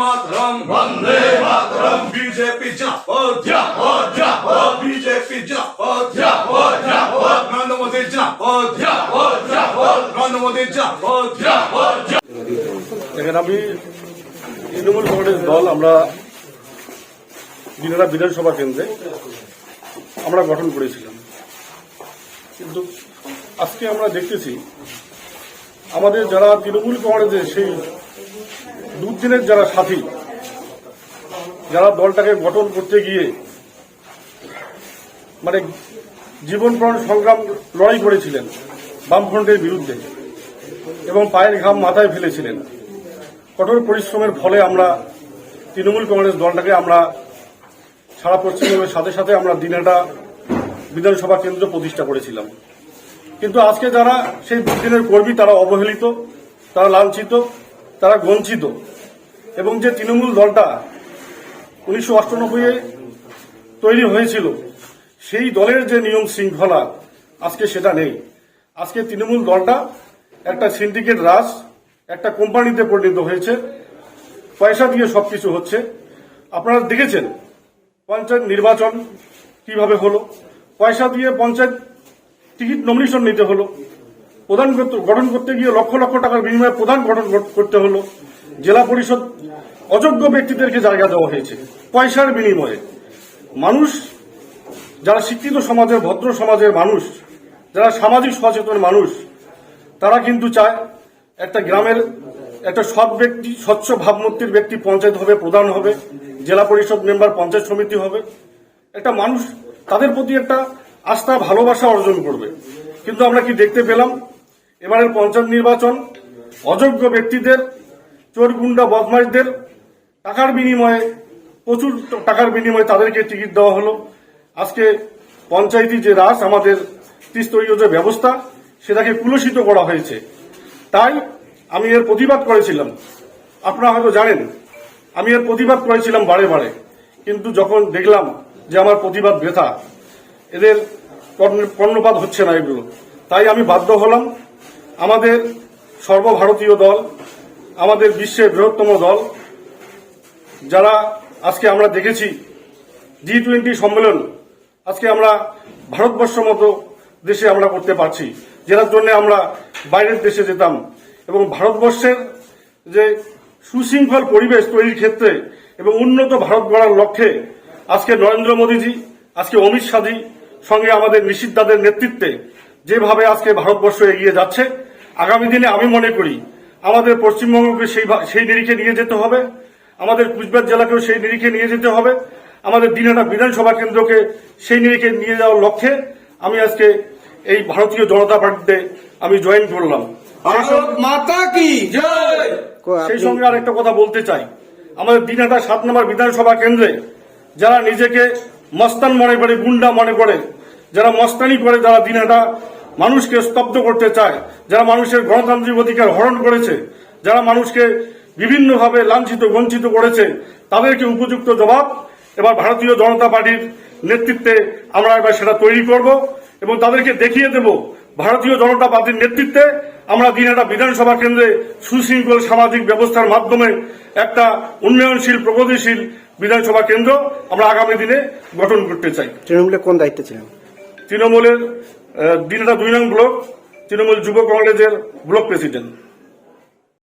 মাতরম। বন্দে মাতরম। BJP জিন্দাবাদ জিন্দাবাদ জিন্দাবাদ বিজেপি জিন্দাবাদ জিন্দাবাদ জিন্দাবাদ নরেন্দ্র মোদী জিন্দাবাদ জিন্দাবাদ জিন্দাবাদ নরেন্দ্র মোদী জিন্দাবাদ জিন্দাবাদ দেখেন আমি তৃণমূল কংগ্রেস দল আমরা দিনারা বিধানসভা কেন্দ্রে আমরা গঠন করেছিলাম। কিন্তু আজকে আমরা দেখতেছি আমাদের যারা তৃণমূল কংগ্রেসের সেই দুদিনের যারা সাথী, যারা দলটাকে গঠন করতে গিয়ে মানে জীবনপ্রাণ সংগ্রাম লড়াই করেছিলেন বামফ্রন্টের বিরুদ্ধে এবং পায়ের ঘাম মাথায় ফেলেছিলেন, কঠোর পরিশ্রমের ফলে আমরা তৃণমূল কংগ্রেস দলটাকে আমরা সারা পশ্চিমবঙ্গের সাথে সাথে আমরা দিনাটা বিধানসভা কেন্দ্র প্রতিষ্ঠা করেছিলাম। কিন্তু আজকে যারা সেই দুদিনের কর্মী, তারা অবহেলিত, তারা লাঞ্ছিত তারা বঞ্চিত এবং যে তৃণমূল দলটা উনিশশো অষ্টানব্বইয়ে তৈরি হয়েছিল, সেই দলের যে নিয়ম শৃঙ্খলা, আজকে সেটা নেই। আজকে তৃণমূল দলটা একটা সিন্ডিকেট রাজ, একটা কোম্পানিতে পরিণত হয়েছে, পয়সা দিয়ে সবকিছু হচ্ছে। আপনারা দেখেছেন পঞ্চায়েত নির্বাচন কীভাবে হলো, পয়সা দিয়ে পঞ্চায়েত টিকিট নমিনেশন নিতে হলো। প্রধান গঠন করতে গিয়ে লক্ষ লক্ষ টাকার বিনিময়ে প্রধান গঠন কর- করতে হলো। জেলা পরিষদ অযোগ্য ব্যক্তিদেরকে জায়গা দেওয়া হয়েছে, পয়সার বিনিময়ে। মানুষ, যারা শিক্ষিত সমাজের, ভদ্র সমাজের মানুষ, যারা সামাজিক সচেতন মানুষ, তারা কিন্তু চায় একটা গ্রামের একটা সৎ ব্যক্তি, স্বচ্ছ ভাবমূর্তির ব্যক্তি পঞ্চায়েত হবে, প্রধান হবে, জেলা পরিষদ মেম্বার, পঞ্চায়েত সমিতি হবে। একটা মানুষ তাদের প্রতি একটা আস্থা, ভালোবাসা অর্জন করবে। কিন্তু আমরা কি দেখতে পেলাম? এবারের পঞ্চায়েত নির্বাচন, অযোগ্য ব্যক্তিদের, চোর গুন্ডা বদমাইশদের টাকার বিনিময়ে, প্রচুর টাকার বিনিময়ে তাদেরকে টিকিট দেওয়া হলো। আজকে পঞ্চায়েতি যে রাস আমাদের ত্রিস্তরীয় যে ব্যবস্থা, সেটাকে কুলসিত করা হয়েছে। তাই আমি এর প্রতিবাদ করেছিলাম। আপনারা হয়তো জানেন, আমি এর প্রতিবাদ করেছিলাম বারে বারে। কিন্তু যখন দেখলাম যে আমার প্রতিবাদ ব্যথা এদের কর্ণ- কর্ণপাত হচ্ছে না এগুলো। তাই আমি বাধ্য হলাম আমাদের সর্বভারতীয় দল, আমাদের বিশ্বের বৃহত্তম দল, যারা আজকে আমরা দেখেছি, জি টোয়েন্টি সম্মেলন আজকে আমরা ভারতবর্ষ মতো দেশে আমরা করতে পারছি, যেটার জন্য আমরা বাইরের দেশে যেতাম এবং ভারতবর্ষের যে সুশৃঙ্খল পরিবেশ তৈরির ক্ষেত্রে এবং উন্নত ভারত গড়ার লক্ষ্যে আজকে নরেন্দ্র মোদীজি, আজকে অমিত শাহজি সঙ্গে আমাদের নিষিদ্ধাদের নেতৃত্বে যেভাবে আজকে ভারতবর্ষ এগিয়ে যাচ্ছে আগামী দিনে আমি মনে করি আমাদের পশ্চিমবঙ্গকে সেই সেই নিরিখে নিয়ে যেতে হবে। আমাদের কুচবিহার জেলাকেও সেই নিরিখে নিয়ে যেতে হবে। আমাদের দিনহাটা বিধানসভা কেন্দ্রকে সেই নিরিখে নিয়ে যাওয়ার লক্ষ্যে আমি আজকে এই ভারতীয় জনতা পার্টিতে আমি জয়েন করলাম। ভারত মাতা কি? সেই সঙ্গে আর একটা কথা বলতে চাই। আমাদের দিনহাটা সাত নম্বর বিধানসভা কেন্দ্রে যারা নিজেকে মস্তান মনে করে গুন্ডা মনে করে যারা মস্তানি করে যারা দিনহাটা মানুষকে স্তব্ধ করতে চায় যারা মানুষের গণতান্ত্রিক অধিকার হরণ করেছে যারা মানুষকে বিভিন্নভাবে লাঞ্ছিত বঞ্চিত করেছে তাদেরকে উপযুক্ত জবাব এবার ভারতীয় জনতা পার্টির নেতৃত্বে আমরা এবার সেটা তৈরি করব এবং তাদেরকে দেখিয়ে দেব ভারতীয় জনতা পার্টির নেতৃত্বে আমরা দিনহাটা বিধানসভা কেন্দ্রে সুশৃঙ্খল সামাজিক ব্যবস্থার মাধ্যমে একটা উন্নয়নশীল প্রগতিশীল বিধানসভা কেন্দ্র আমরা আগামী দিনে গঠন করতে চাই। তৃণমূলে কোন দায়িত্বে ছিলেন? তৃণমূলের আহ, দিনহাটা দুই নং ব্লক তৃণমূল যুব কংগ্রেসের ব্লক প্রেসিডেন্ট।